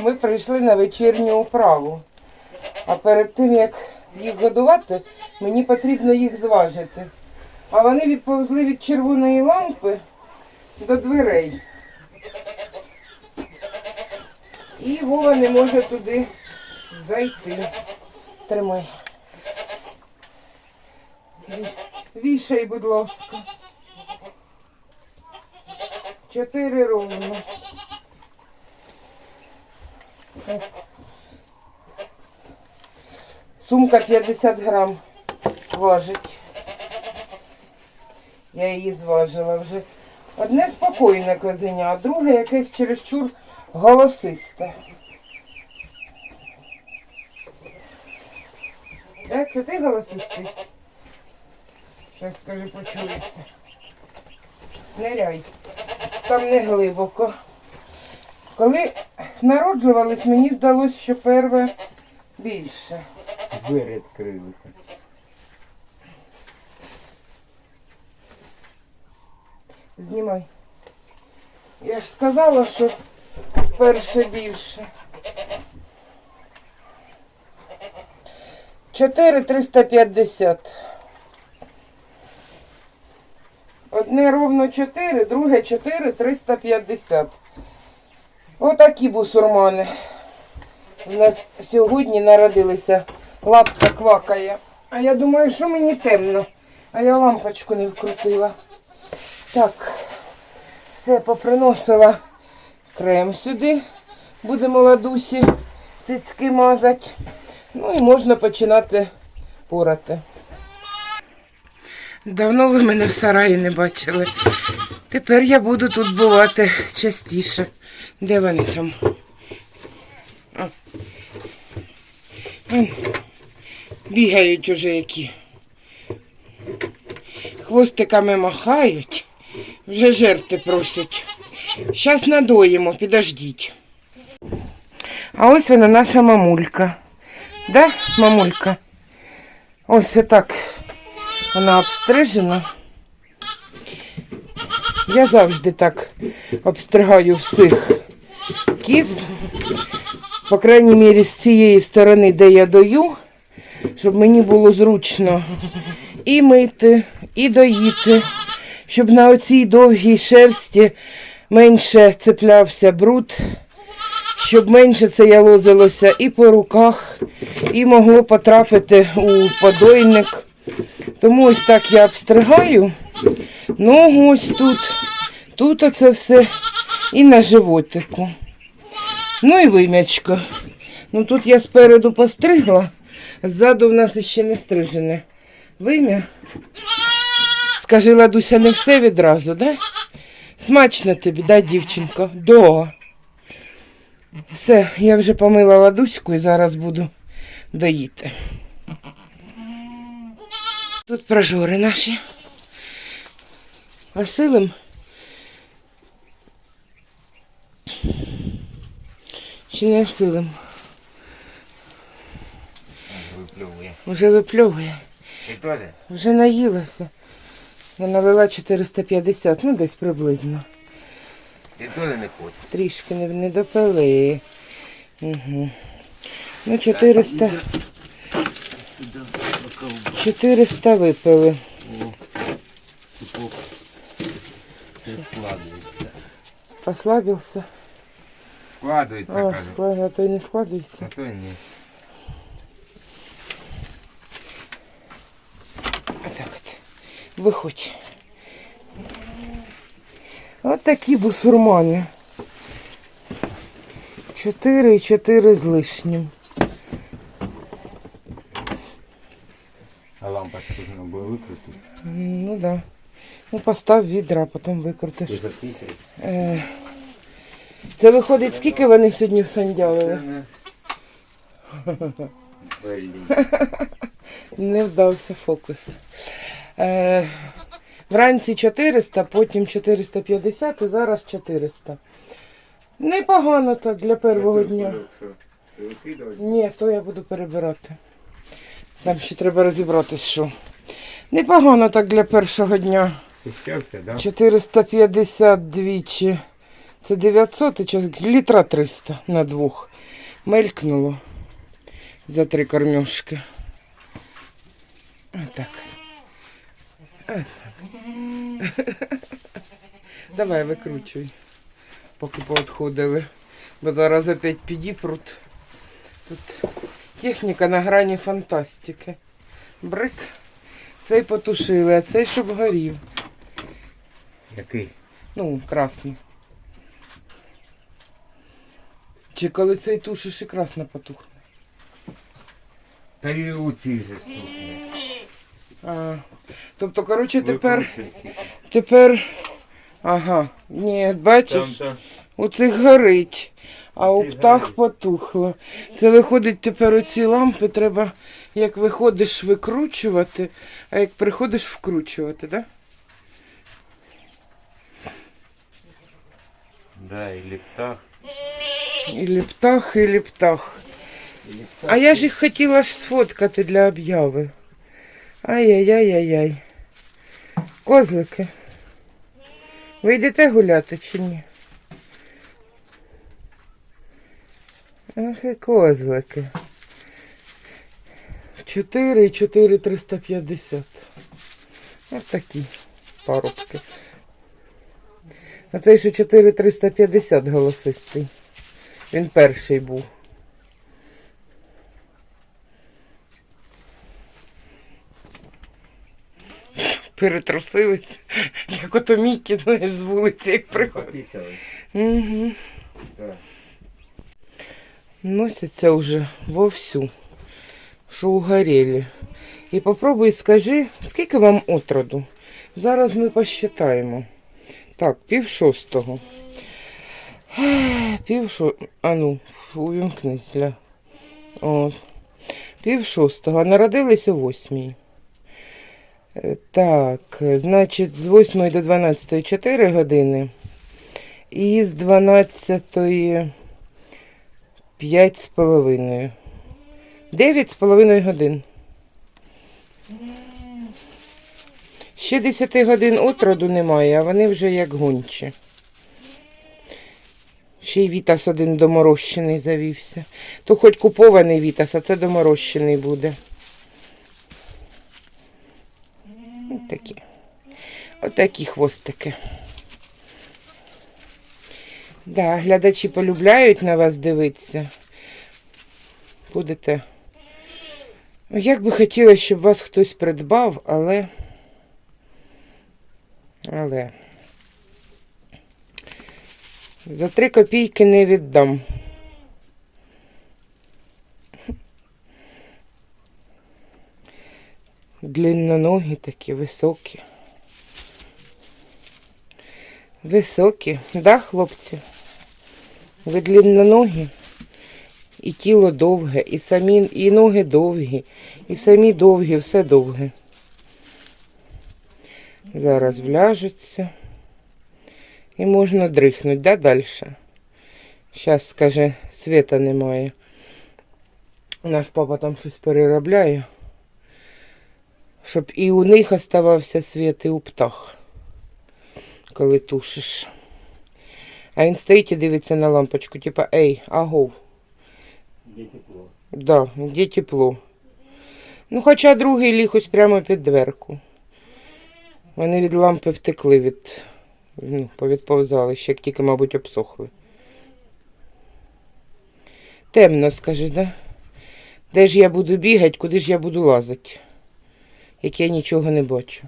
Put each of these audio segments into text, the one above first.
Ми прийшли на вечірню управу. А перед тим, як їх годувати, мені потрібно їх зважити. А вони відповзли від червоної лампи до дверей. І Вова не може туди зайти. Тримай. Вішай, будь ласка. Чотири ровно. Сумка 50 грам важить. Я її зважила вже. Одне спокійне козеня, а друге якесь чересчур голосисте. Е, це ти голосистий? Щось скажи, почуєте. Ниряй. Там не глибоко. Коли народжувались, мені здалося, що перве більше. Двері відкрилися. Знімай. Я ж сказала, що перше більше. 4,350. Одне ровно 4, друге 4,350. Отакі бусурмани. У нас сьогодні народилися. Латка квакає. А я думаю, що мені темно. А я лампочку не вкрутила. Так, все поприносила крем сюди. Будемо ладусі цицьки мазати. Ну і можна починати порати. Давно ви мене в сараї не бачили. Тепер я буду тут бувати частіше. Де вони там? А. Бігають уже які. Хвостиками махають. Вже жерти просять. Щас надоїмо, підождіть. А ось вона наша мамулька. Да, мамулька? Ось отак вона обстрижена. Я завжди так обстригаю всіх кіз. По крайній мірі, з цієї сторони, де я дою, щоб мені було зручно і мити, і доїти, щоб на оцій довгій шерсті менше цеплявся бруд, щоб менше це ялозилося і по руках, і могло потрапити у подойник. Тому ось так я обстригаю. Ногу ось тут, тут оце все і на животику. Ну і вим'ячко. Ну тут я спереду постригла, ззаду в нас ще не стрижене. Вим'я. Скажи, Ладуся, не все відразу, да? Смачно тобі, да, дівчинко? Да. Все, я вже помила ладуську і зараз буду доїти. Тут прожори наші. Осилим. Чи не осилим? Виплювує. Вже випльовує. Вже наїлася. Я налила 450, ну десь приблизно. Ти теж не хочеш. Трішки не, не допили. Угу. Ну, 400, 400 випили. Складується. Послабився. Складується, А, кажу. склад... а то й не складується. А то ні. Отак от. Виходь. От такі бусурмани. Чотири і чотири з лишнім. А лампочку треба було викрити. Ну да. Ну постав відра, а потім викрутиш. Ти. Е, Це виходить, скільки вони сьогодні всандялили? Блін. Не вдався фокус. Е, вранці 400, потім 450 і зараз 400. Непогано так для першого дня. Ні, то я буду перебирати. Там ще треба розібратись, що. Непогано так для першого дня. Пущався, 450 двічі. Це 900 і літра 300 на двох. Мелькнуло за три кормюшки. Отак. Давай викручуй, поки поотходили. Бо зараз опять підіпрут. Тут техніка на грані фантастики. Брик. Цей потушили, а цей щоб горів. Який? Ну, красний. Чи коли цей тушиш і красно потухне? Та і у цій же штуки. А, тобто, коротше, тепер, тепер. Ага. Ні, бачиш, у цих горить, а у птах потухло. Це виходить тепер оці лампи треба, як виходиш, викручувати, а як приходиш вкручувати, так? Да, і ліптах. Ілі птах, ілі птах. А я ж їх хотіла сфоткати для обяви. Ай-яй-яй-яй-яй. Козлики. Ви йдете гуляти чи ні? Ах і козлики. 4 і 4 350. Ось такі парубки. А цей ще 4 350 голосистий. Він перший був. Перетрусились, як ото Мікі, знаєш, з вулиці, як приходить. Угу. Так. Носяться вже вовсю, що угорели. І попробуй скажи, скільки вам отроду? Зараз ми посчитаємо. Так, пів шостого. Пів шо... А ну, увімкнись. Пів шостого. Народились о восьмій. Е, Так, значить, з 8 до 12 4 години. І з 12 П'ять з половиною. Дев'ять з половиною годин. Ще десяти годин отроду немає, а вони вже як гончі. Ще й Вітас один доморощений завівся. То хоч купований Вітас, а це доморощений буде. Ось такі. Отакі хвостики. Да, глядачі полюбляють на вас дивитися. Будете. Ну, Як би хотілося, щоб вас хтось придбав, але. Але. За три копійки не віддам. Длинноногі такі, високі. Високі, да, хлопці? Ви длинноногі, і тіло довге, і самі, і ноги довгі, і самі довгі, все довге. Зараз вляжуться. І можна дрихнути, да, далі? Зараз, скаже, світа немає. Наш папа там щось переробляє. Щоб і у них оставався світ, і у птах коли тушиш. А він стоїть і дивиться на лампочку, типа, ей, агов. Де тепло? Да, де тепло. Ну, хоча другий ліг ось прямо під дверку. Вони від лампи втекли від, ну, повідповзали, ще як тільки, мабуть, обсохли. Темно, скажи, да? Де ж я буду бігати, куди ж я буду лазити? Як я нічого не бачу.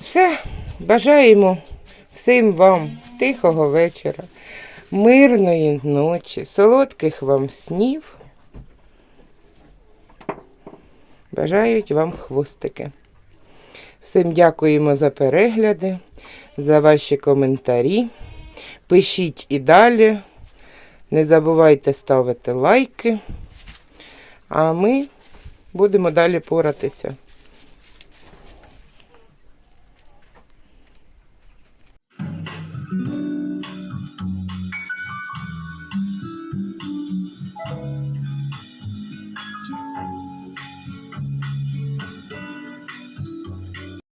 Все, бажаємо всім вам тихого вечора, мирної ночі, солодких вам снів. Бажають вам хвостики. Всім дякуємо за перегляди, за ваші коментарі. Пишіть і далі. Не забувайте ставити лайки. А ми будемо далі поратися.